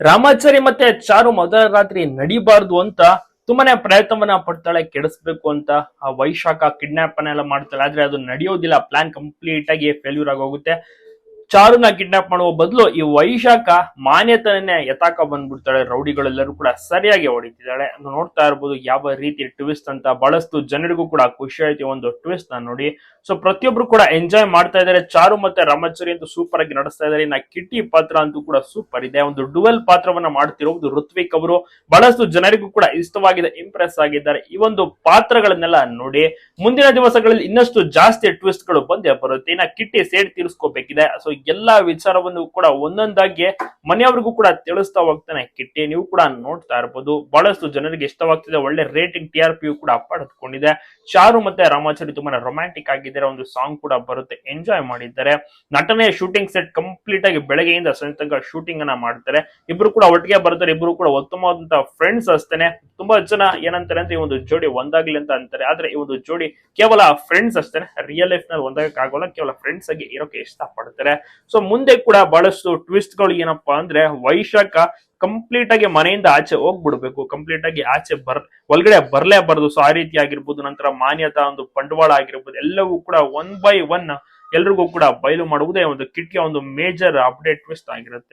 ರಾಮಾಚಾರಿ ಮತ್ತೆ ಚಾರು ಮೊದಲ ರಾತ್ರಿ ನಡಿಬಾರ್ದು ಅಂತ ತುಂಬಾನೇ ಪ್ರಯತ್ನವನ್ನ ಪಡ್ತಾಳೆ, ಕೆಡಿಸ್ಬೇಕು ಅಂತ ಆ ವೈಶಾಖ ಕಿಡ್ನಾಪ್ ಅನ್ನೆಲ್ಲ ಮಾಡ್ತಾಳೆ. ಆದ್ರೆ ಅದು ನಡೆಯೋದಿಲ್ಲ. ಪ್ಲಾನ್ ಕಂಪ್ಲೀಟ್ ಆಗಿ ಫೇಲ್ಯೂರ್ ಆಗೋಗುತ್ತೆ. ಚಾರುನ ಕಿಡ್ನಾಪ್ ಮಾಡುವ ಬದಲು ಈ ವೈಶಾಖ ಮಾನ್ಯತನೇ ಯಥಾಕ ಬಂದ್ಬಿಡ್ತಾಳೆ. ರೌಡಿಗಳೆಲ್ಲರೂ ಕೂಡ ಸರಿಯಾಗಿ ಹೊಡಿತಿದ್ದಾಳೆ. ನೋಡ್ತಾ ಇರ್ಬೋದು ಯಾವ ರೀತಿ ಟ್ವಿಸ್ಟ್ ಅಂತ ಬಹಳಷ್ಟು ಜನರಿಗೂ ಕೂಡ ಖುಷಿ ಆಯ್ತು ಒಂದು ಟ್ವಿಸ್ಟ್ನ ನೋಡಿ. ಸೊ ಪ್ರತಿಯೊಬ್ರು ಕೂಡ ಎಂಜಾಯ್ ಮಾಡ್ತಾ ಇದ್ದಾರೆ. ಚಾರು ಮತ್ತೆ ರಾಮಾಚಾರಿ ಅಂತೂ ಸೂಪರ್ ಆಗಿ ನಡೆಸ್ತಾ ಇದ್ದಾರೆ. ಇನ್ನ ಕಿಟ್ಟಿ ಪಾತ್ರ ಅಂತೂ ಕೂಡ ಸೂಪರ್ ಇದೆ. ಒಂದು ಡುವೆಲ್ ಪಾತ್ರವನ್ನ ಮಾಡ್ತಿರೋದು ಋತ್ವಿಕ್ ಅವರು. ಬಹಳಷ್ಟು ಜನರಿಗೂ ಕೂಡ ಇಷ್ಟವಾಗಿದೆ ಇಂಪ್ರೆಸ್ ಆಗಿದ್ದಾರೆ. ಈ ಒಂದು ಪಾತ್ರಗಳನ್ನೆಲ್ಲ ನೋಡಿ ಮುಂದಿನ ದಿವಸಗಳಲ್ಲಿ ಇನ್ನಷ್ಟು ಜಾಸ್ತಿ ಟ್ವಿಸ್ಟ್ಗಳು ಬಂದೇ ಬರುತ್ತೆ. ಇನ್ನ ಕಿಟ್ಟಿ ಸೇಡ್ ತೀರಿಸ್ಕೋಬೇಕಿದೆ. ಸೊ ಎಲ್ಲಾ ವಿಚಾರವನ್ನು ಕೂಡ ಒಂದೊಂದಾಗಿ ಮನೆಯವ್ರಿಗೂ ಕೂಡ ತಿಳಿಸ್ತಾ ಹೋಗ್ತಾನೆ. ಕಿಟ್ಟಿ, ನೀವು ಕೂಡ ನೋಡ್ತಾ ಇರ್ಬೋದು. ಬಹಳಷ್ಟು ಜನರಿಗೆ ಇಷ್ಟವಾಗ್ತಿದೆ. ಒಳ್ಳೆ ರೇಟಿಂಗ್ ಟಿ ಆರ್ ಪಿ ಕೂಡ ಪಡೆದುಕೊಂಡಿದೆ ಶಾರು ಮತ್ತೆ ರಾಮಾಚಾರಿ ತುಂಬಾ ರೊಮ್ಯಾಂಟಿಕ್ ಆಗಿದ್ದಾರೆ. ಒಂದು ಸಾಂಗ್ ಕೂಡ ಬರುತ್ತೆ. ಎಂಜಾಯ್ ಮಾಡಿದ್ದಾರೆ. ನಟನೆ ಶೂಟಿಂಗ್ ಸೆಟ್ ಕಂಪ್ಲೀಟ್ ಆಗಿ ಬೆಳಗ್ಗೆಯಿಂದ ಸಂಜೆ ತನಕ ಶೂಟಿಂಗ್ ಅನ್ನ ಮಾಡ್ತಾರೆ. ಇಬ್ರು ಕೂಡ ಒಟ್ಟಿಗೆ ಬರ್ತಾರೆ. ಇಬ್ರು ಕೂಡ ಉತ್ತಮವಾದಂತಹ ಫ್ರೆಂಡ್ಸ್ ಅಷ್ಟೇನೆ. ತುಂಬಾ ಜನ ಏನಂತಾರೆ ಅಂದ್ರೆ ಈ ಒಂದು ಜೋಡಿ ಒಂದಾಗ್ಲಿ ಅಂತ ಅಂತಾರೆ. ಆದ್ರೆ ಈ ಒಂದು ಜೋಡಿ ಕೇವಲ ಫ್ರೆಂಡ್ಸ್ ಅಷ್ಟೇ ರಿಯಲ್ ಲೈಫ್ನಲ್ಲಿ ಒಂದಾಗಕ್ಕೆ ಆಗೋಲ್ಲ ಕೇವಲ ಫ್ರೆಂಡ್ಸ್ ಆಗಿ ಇರೋಕೆ ಇಷ್ಟಪಡ್ತಾರೆ. ಸೊ ಮುಂದೆ ಕೂಡ ಬಹಳಷ್ಟು ಟ್ವಿಸ್ಟ್ಗಳು ಏನಪ್ಪಾ ಅಂದ್ರೆ ವೈಶಾಖ ಕಂಪ್ಲೀಟ್ ಆಗಿ ಮನೆಯಿಂದ ಆಚೆ ಹೋಗ್ಬಿಡ್ಬೇಕು. ಕಂಪ್ಲೀಟ್ ಆಗಿ ಆಚೆ ಬರ್, ಒಳಗಡೆ ಬರ್ಲೇಬಾರ್ದು ಸೊ ಆ ರೀತಿ ಆಗಿರ್ಬೋದು. ನಂತರ ಮಾನ್ಯತಾ ಒಂದು ಬಂಡವಾಳ ಆಗಿರ್ಬೋದು. ಎಲ್ಲವೂ ಕೂಡ ಒನ್ ಬೈ ಒನ್ ಎಲ್ರಿಗೂ ಕೂಡ ಬಯಲು ಮಾಡುವುದೇ ಒಂದು ಕಿಟ್ಕಿಯ ಒಂದು ಮೇಜರ್ ಅಪ್ಡೇಟ್ ಟ್ವಿಸ್ಟ್ ಆಗಿರುತ್ತೆ.